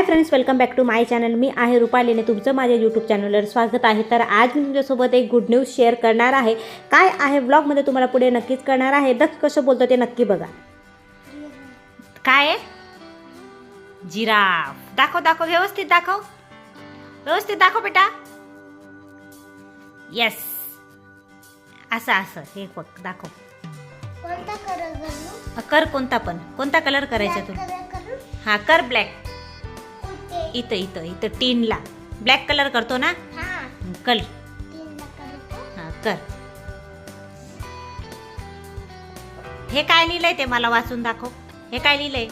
Hi friends welcome back to my channel मी आहे रुपालीने तुमचं माझ्या यूट्यूब चॅनलवर स्वागत आहे. तर आज मी तुमच्यासोबत एक गुड न्यूज शेअर करणार आहे. काय आहे? व्लॉगमध्ये तुम्हाला पुढे नक्कीच करणार आहे. दक्ष कसं बोलतो ते नक्की बघा. काय आहे? जिराफ. दाखव दाखव व्यवस्थित दाखव. व्यवस्थित दाखव बेटा. येस असं असं. हे बघ दाखव. कोणता कलर घालू? कर कोणता पण. कोणता कलर करायचा तू हा कर ब्लॅक इथं इथं इथं टीनला. ब्लॅक कलर करतो ना? हा. कल. तीनला करू हा कर. हे काय लिहिलंय ते मला वाचून दाखव. हे काय लिहिलंय?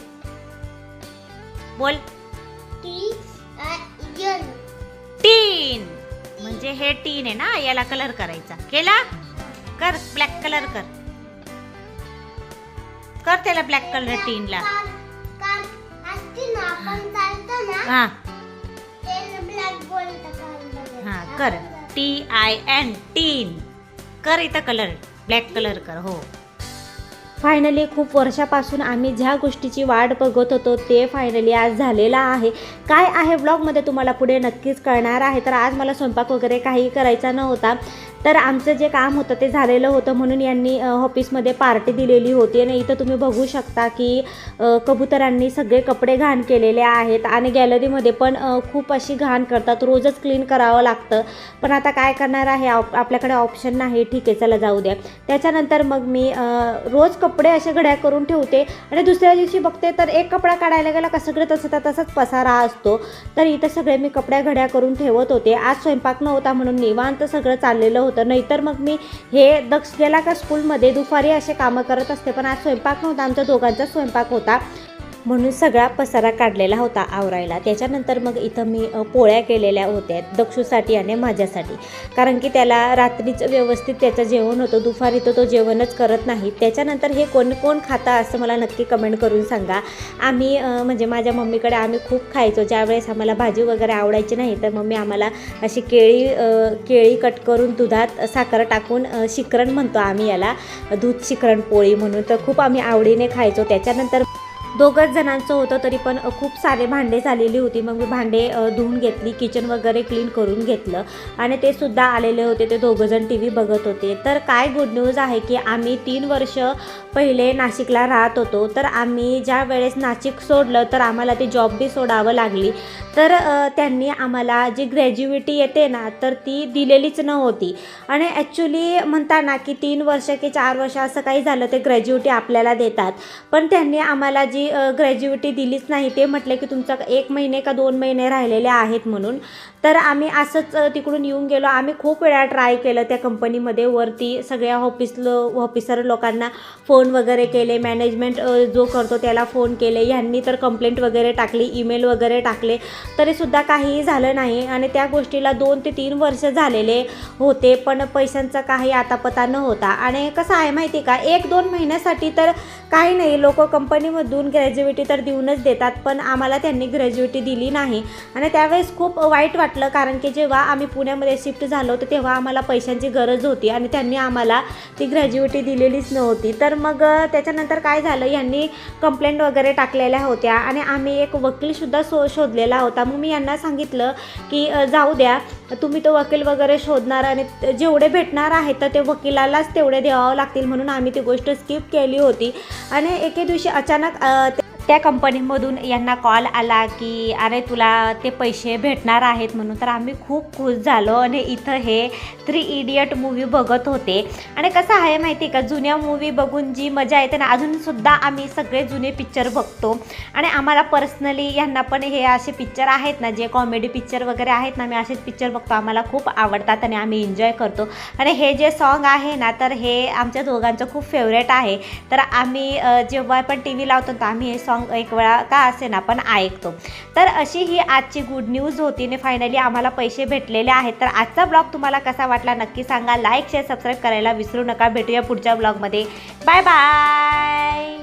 बोल. यल टीन म्हणजे हे टीन आहे ना? याला कलर करायचा. केला? कर ब्लॅक कलर कर. कर त्याला ब्लॅक कलर टीनला काल काल असते ना आपण चालतो ना हा. हा कर. टी आय एन टीन कर इथं कलर ब्लॅक कलर कर हो. फायनली खूप वर्षापासून आम्ही ज्या गोष्टीची वाट बघत होतो ते फायनली आज झालेलं आहे. काय आहे ब्लॉगमध्ये तुम्हाला पुढे नक्कीच कळणार आहे. तर आज मला स्वयंपाक वगैरे काही करायचा नव्हता. तर आमचं जे काम होतं ते झालेलं होतं म्हणून यांनी ऑफिसमध्ये पार्टी दिलेली होती. आणि इथं तुम्ही बघू शकता की कबुतरांनी सगळे कपडे घाण केलेले आहेत. आणि गॅलरीमध्ये पण खूप अशी घाण करतात. रोजच क्लीन करावं लागतं. पण आता काय करणार आहे? आप- आपल्याकडे ऑप्शन नाही. ठीक आहे चला जाऊ द्या. त्याच्यानंतर मग मी रोज कपडे असे घड्या करून ठेवते. आणि दुसऱ्या दिवशी बघते तर एक कपडा काढायला गेला का सगळे तसं तर तसाच पसारा असतो. तर इथं सगळे मी कपड्या घड्या करून ठेवत होते. आज स्वयंपाक नव्हता म्हणून निवांत सगळं चाललेलं होतं. नाहीतर मग मी हे दक्ष गेला का स्कूलमध्ये दुपारी असे कामं करत असते. पण आज स्वयंपाक नव्हता. आमच्या दोघांचा स्वयंपाक होता. म्हणून सगळा पसारा काढलेला होता आवरायला. त्याच्यानंतर मग इथं मी पोळ्या केलेल्या होत्या दक्षूसाठी आणि माझ्यासाठी. कारण की त्याला रात्रीचं व्यवस्थित त्याचं जेवण होतं. दुपारी तर तो जेवणच करत नाही. त्याच्यानंतर हे कोण कोण खाता असं मला नक्की कमेंट करून सांगा. आम्ही म्हणजे माझ्या मम्मीकडे आम्ही खूप खायचो. ज्यावेळेस आम्हाला भाजी वगैरे आवडायची नाही तर मम्मी आम्हाला अशी केळी केळी कट करून दुधात साखर टाकून शिकरण म्हणतो आम्ही याला. दूध शिकरण पोळी म्हणून. तर खूप आम्ही आवडीने खायचो. त्याच्यानंतर दोघंच जणांचं होतं तरी पण खूप सारे भांडे झालेली होती. मग मी भांडे धुवून घेतली किचन वगैरे क्लीन करून घेतलं. आणि ते सुद्धा आलेले होते ते दोघंजण टी व्ही बघत होते. तर काय गुड न्यूज आहे की आम्ही तीन वर्ष पहिले नाशिकला राहत होतो. तर आम्ही ज्या वेळेस नाशिक सोडलं तर आम्हाला ती जॉब बी सोडावं लागली. तर त्यांनी आम्हाला जी ग्रॅज्युएटी येते ना तर ती दिलेलीच नव्हती. आणि ॲक्च्युली म्हणता ना की तीन वर्ष की चार वर्ष असं काही झालं ते ग्रॅज्युएटी आपल्याला देतात. पण त्यांनी आम्हाला जी ग्रॅज्युएटी दिलीच नाही. ते म्हटले की तुमचा एक महिने का दोन महिने राहिलेले आहेत म्हणून. तर आम्ही असंच तिकडून येऊन गेलो. आम्ही खूप वेळा ट्राय केलं त्या कंपनीमध्ये वरती सगळ्या ऑफिसलो ऑफिसर लोकांना फोन वगैरे केले. मॅनेजमेंट जो करतो त्याला फोन केले. ह्यांनी तर कंप्लेंट वगैरे टाकली ईमेल वगैरे टाकले. तरीसुद्धा काहीही झालं नाही. आणि त्या गोष्टीला दोन ते तीन वर्ष झालेले होते. पण पैशांचा काही आता पता न होता आणि कसं आहे माहिती का? एक दोन महिन्यासाठी तर काही नाही. लोक कंपनीमधून ग्रॅज्युएटी तर देऊनच देतात. पण आम्हाला त्यांनी ग्रॅज्युएटी दिली नाही. आणि त्यावेळेस खूप वाईट वाटतं वाटलं कारण की जेव्हा आम्ही पुण्यामध्ये शिफ्ट झालो होतो तेव्हा आम्हाला पैशांची गरज होती आणि त्यांनी आम्हाला ती ग्रॅज्युएटी दिलेलीच नव्हती. तर मग त्याच्यानंतर काय झालं यांनी कंप्लेंट वगैरे टाकलेल्या होत्या आणि आम्ही एक वकीलसुद्धा सो शोधलेला होता. मग मी यांना सांगितलं की जाऊ द्या तुम्ही तो वकील वगैरे शोधणार आणि जेवढे भेटणार आहे तर ते वकिलालाच तेवढे द्यावं लागतील म्हणून आम्ही ती गोष्ट स्किप केली होती. आणि एके दिवशी अचानक ते- त्या कंपनीमधून यांना कॉल आला की अरे तुला ते पैसे भेटणार आहेत म्हणून. तर आम्ही खूप खुश झालो आणि इथं हे थ्री इडियट मूवी बघत होते. आणि कसं आहे माहिती आहे का? जुन्या मूवी बघून जी मजा येते ना अजूनसुद्धा आम्ही सगळे जुने पिक्चर बघतो. आणि आम्हाला पर्सनली यांना पण हे असे पिक्चर आहेत ना जे कॉमेडी पिक्चर वगैरे आहेत ना आम्ही असेच पिक्चर बघतो. आम्हाला खूप आवडतात आणि आम्ही एन्जॉय करतो. आणि हे जे सॉन्ग आहे ना तर हे आमच्या दोघांचं खूप फेवरेट आहे. तर आम्ही जेव्हा पण टी व्ही लावतो तर आम्ही हे सॉन्ग एक वेळा का असे ना पण ऐकतो. तर अशी ही आजची गुड न्यूज होती आणि फायनली आम्हाला पैसे भेटलेले आहेत. तर आजचा ब्लॉग तुम्हाला कसा वाटला नक्की सांगा. लाईक शेअर सबस्क्राईब करायला विसरू नका. भेटूया पुढच्या ब्लॉगमध्ये बाय बाय